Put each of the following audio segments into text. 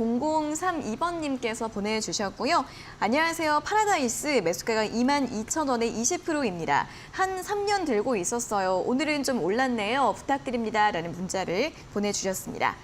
0032번님께서 보내주셨고요. 안녕하세요. 파라다이스 매수가가 22,000원에 20%입니다. 한 3년 들고 있었어요. 오늘은 좀 올랐네요. 부탁드립니다. 라는 문자를 보내주셨습니다.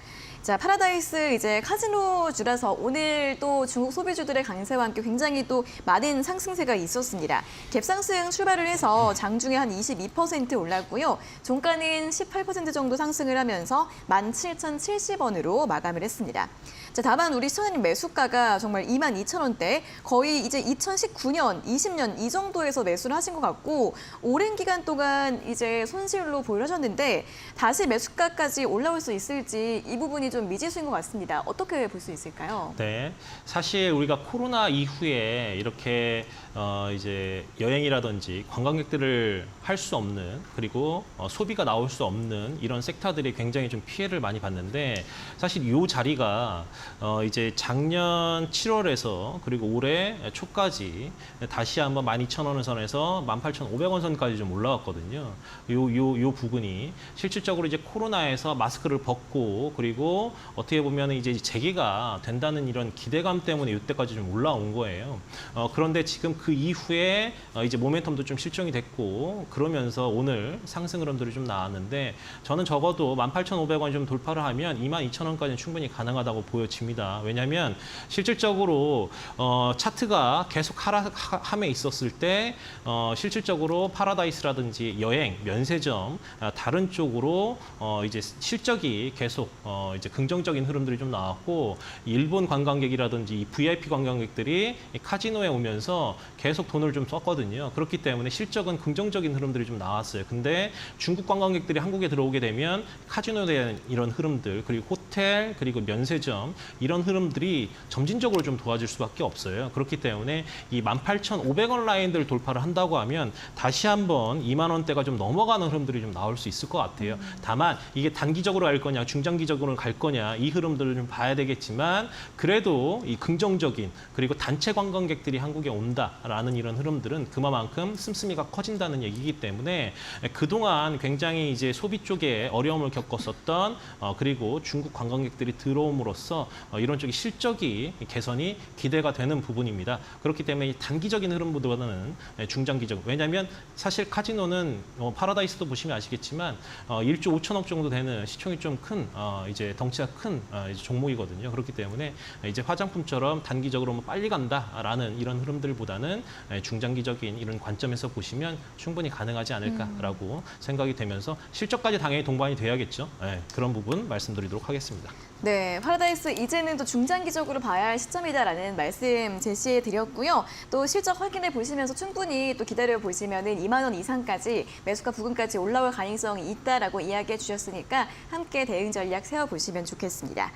자, 파라다이스 이제 카지노주라서 오늘 또 중국 소비주들의 강세와 함께 굉장히 또 많은 상승세가 있었습니다. 갭상승 출발을 해서 장중에 한 22% 올랐고요. 종가는 18% 정도 상승을 하면서 17,070원으로 마감을 했습니다. 자, 다만 우리 시청자님 매수가가 정말 22,000원대 거의 이제 2019년, 20년 이 정도에서 매수를 하신 것 같고 오랜 기간 동안 이제 손실로 보유하셨는데 다시 매수가까지 올라올 수 있을지 이 부분이 좀 미지수인 것 같습니다. 어떻게 볼 수 있을까요? 네, 사실 우리가 코로나 이후에 이렇게 어 이제 여행이라든지 관광객들을 할 수 없는 그리고 어 소비가 나올 수 없는 이런 섹터들이 굉장히 좀 피해를 많이 봤는데 사실 이 자리가 어 이제 작년 7월에서 그리고 올해 초까지 다시 한번 12,000원 선에서 18,500원 선까지 좀 올라왔거든요. 요 요 요 부분이 실질적으로 이제 코로나에서 마스크를 벗고 그리고 어떻게 보면 이제 재개가 된다는 이런 기대감 때문에 이때까지 좀 올라온 거예요. 어, 그런데 지금 그 이후에 어, 이제 모멘텀도 좀 실종이 됐고 그러면서 오늘 상승 흐름들이 좀 나왔는데 저는 적어도 18,500원 좀 돌파를 하면 22,000원까지는 충분히 가능하다고 보여집니다. 왜냐하면 실질적으로 어, 차트가 계속 하락함에 있었을 때 어, 실질적으로 파라다이스라든지 여행, 면세점 아, 다른 쪽으로 어, 이제 실적이 계속 어, 이제 긍정적인 흐름들이 좀 나왔고 일본 관광객이라든지 이 VIP 관광객들이 이 카지노에 오면서 계속 돈을 좀 썼거든요. 그렇기 때문에 실적은 긍정적인 흐름들이 좀 나왔어요. 근데 중국 관광객들이 한국에 들어오게 되면 카지노에 대한 이런 흐름들 그리고 호텔 그리고 면세점 이런 흐름들이 점진적으로 좀 도와줄 수밖에 없어요. 그렇기 때문에 이 18,500원 라인들 돌파를 한다고 하면 다시 한번 2만 원대가 좀 넘어가는 흐름들이 좀 나올 수 있을 것 같아요. 다만 이게 단기적으로 갈 거냐 중장기적으로 갈 거냐 이 흐름들을 좀 봐야 되겠지만 그래도 이 긍정적인 그리고 단체 관광객들이 한국에 온다라는 이런 흐름들은 그만큼 씀씀이가 커진다는 얘기이기 때문에 그동안 굉장히 이제 소비 쪽에 어려움을 겪었었던 어, 그리고 중국 관광객들이 들어옴으로써 어, 이런 쪽의 실적이 개선이 기대가 되는 부분입니다. 그렇기 때문에 이 단기적인 흐름보다는 중장기적 왜냐하면 사실 카지노는 어, 파라다이스도 보시면 아시겠지만 어, 1조 5천억 정도 되는 시총이 좀큰 어, 이제 덩 치가 큰 어, 이제 종목이거든요. 그렇기 때문에 이제 화장품처럼 단기적으로 뭐 빨리 간다라는 이런 흐름들보다는 예, 중장기적인 이런 관점에서 보시면 충분히 가능하지 않을까라고 생각이 되면서 실적까지 당연히 동반이 돼야겠죠. 예, 그런 부분 말씀드리도록 하겠습니다. 네, 파라다이스 이제는 또 중장기적으로 봐야 할 시점이다라는 말씀 제시해 드렸고요. 또 실적 확인해 보시면서 충분히 또 기다려 보시면 은 2만 원 이상까지 매수가 부근까지 올라올 가능성이 있다라고 이야기해 주셨으니까 함께 대응 전략 세워 보 시면 좋겠습니다.